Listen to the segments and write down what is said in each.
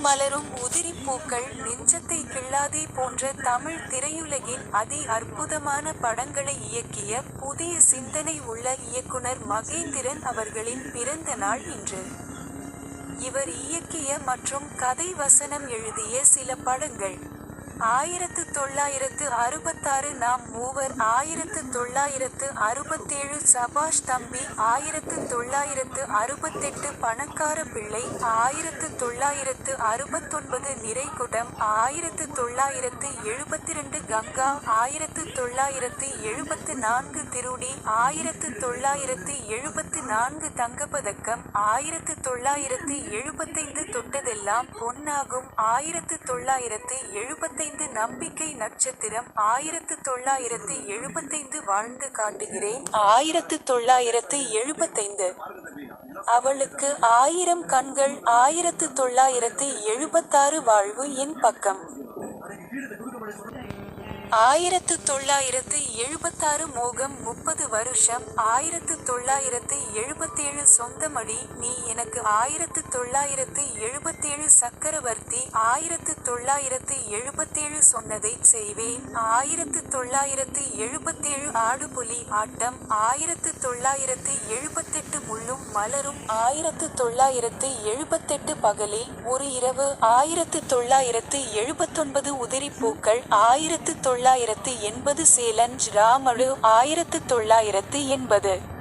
மலரும் உதிரிப் பூக்கள் நெஞ்சத்தை கிள்ளாதே போன்ற தமிழ் திரையுலகின் அதி அற்புதமான படங்களை இயக்கிய புதிய சிந்தனை உள்ள இயக்குனர் மகேந்திரன் அவர்களின் பிறந்த நாள் இன்று. இவர் இயக்கிய மற்றும் கதை வசனம் எழுதிய சில படங்கள். ஆயிரத்து தொள்ளாயிரத்து அறுபத்தாறு நாம் மூவர் ஆயிரத்து தொள்ளாயிரத்து அறுபத்தேழு சபாஷ் தம்பி ஆயிரத்து தொள்ளாயிரத்து அறுபத்தெட்டு பணக்கார பிள்ளை ஆயிரத்து தொள்ளாயிரத்து அறுபத்தொன்பது நிறைகுடம் ஆயிரத்து தொள்ளாயிரத்து எழுபத்தி ரெண்டு கங்கா ஆயிரத்து தொள்ளாயிரத்து எழுபத்து நான்கு திருடி ஆயிரத்து தொள்ளாயிரத்து எழுபத்து நான்கு தங்கப்பதக்கம் ஆயிரத்து தொள்ளாயிரத்து எழுபத்தைந்து தொட்டதெல்லாம் பொன்னாகும் ஆயிரத்து தொள்ளாயிரத்து எழுபத்தைந்து நம்பிக்கை நட்சத்திரம் ஆயிரத்து தொள்ளாயிரத்து எழுபத்தைந்து வாழ்ந்து காட்டுகிறேன். ஆயிரத்து தொள்ளாயிரத்து எழுபத்தைந்து. அவளுக்கு ஆயிரம் கண்கள் ஆயிரத்து தொள்ளாயிரத்து எழுபத்தாறு வாழ்வு என் பக்கம். ஆயிரத்து தொள்ளாயிரத்து எழுபத்தாறு மோகம் முப்பது வருஷம். ஆயிரத்து தொள்ளாயிரத்து எழுபத்தேழு சொந்தமடி நீ எனக்கு ஆயிரத்து தொள்ளாயிரத்து எழுபத்தேழு சக்கரவர்த்தி ஆயிரத்து தொள்ளாயிரத்து எழுபத்தேழு சொன்னதை செய்வேன். ஆயிரத்து தொள்ளாயிரத்து எழுபத்தேழு ஆடுபுலி ஆட்டம் ஆயிரத்து தொள்ளாயிரத்து எழுபத்தெட்டு முள்ளும் மலரும் ஆயிரத்து தொள்ளாயிரத்து எழுபத்தெட்டு பகலில் ஒரு இரவு ஆயிரத்து தொள்ளாயிரத்து எழுபத்தொன்பது பூக்கள் ஆயிரத்து தொள்ளாயிரத்து எண்பது சேலஞ்ச் ராமழு ஆயிரத்து தொள்ளாயிரத்து எண்பது.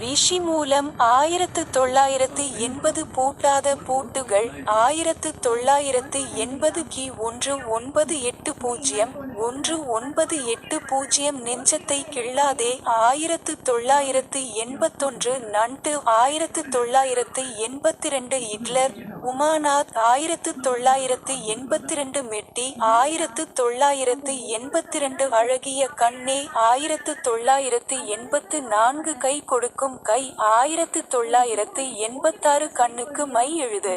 ரிஷி மூலம் ஆயிரத்து தொள்ளாயிரத்து எண்பது பூட்டாத பூட்டுகள் ஆயிரத்து தொள்ளாயிரத்து எண்பது கி ஒன்று ஒன்பது எட்டு பூஜ்ஜியம் ஒன்று ஒன்பது எட்டு பூஜ்ஜியம் நெஞ்சத்தை கிள்ளாதே ஆயிரத்து தொள்ளாயிரத்து எண்பத்தொன்று நண்டு ஆயிரத்து தொள்ளாயிரத்து எண்பத்திரண்டு ஹிட்லர் உமாநாத் ஆயிரத்து தொள்ளாயிரத்து எண்பத்திரண்டு மெட்டி ஆயிரத்து தொள்ளாயிரத்து எண்பத்திரண்டு அழகிய கண்ணே ஆயிரத்து தொள்ளாயிரத்து எண்பத்து நான்கு கை கொடுக்கும் கை ஆயிரத்து தொள்ளாயிரத்து எண்பத்தாறு கண்ணுக்கு மை எழுது.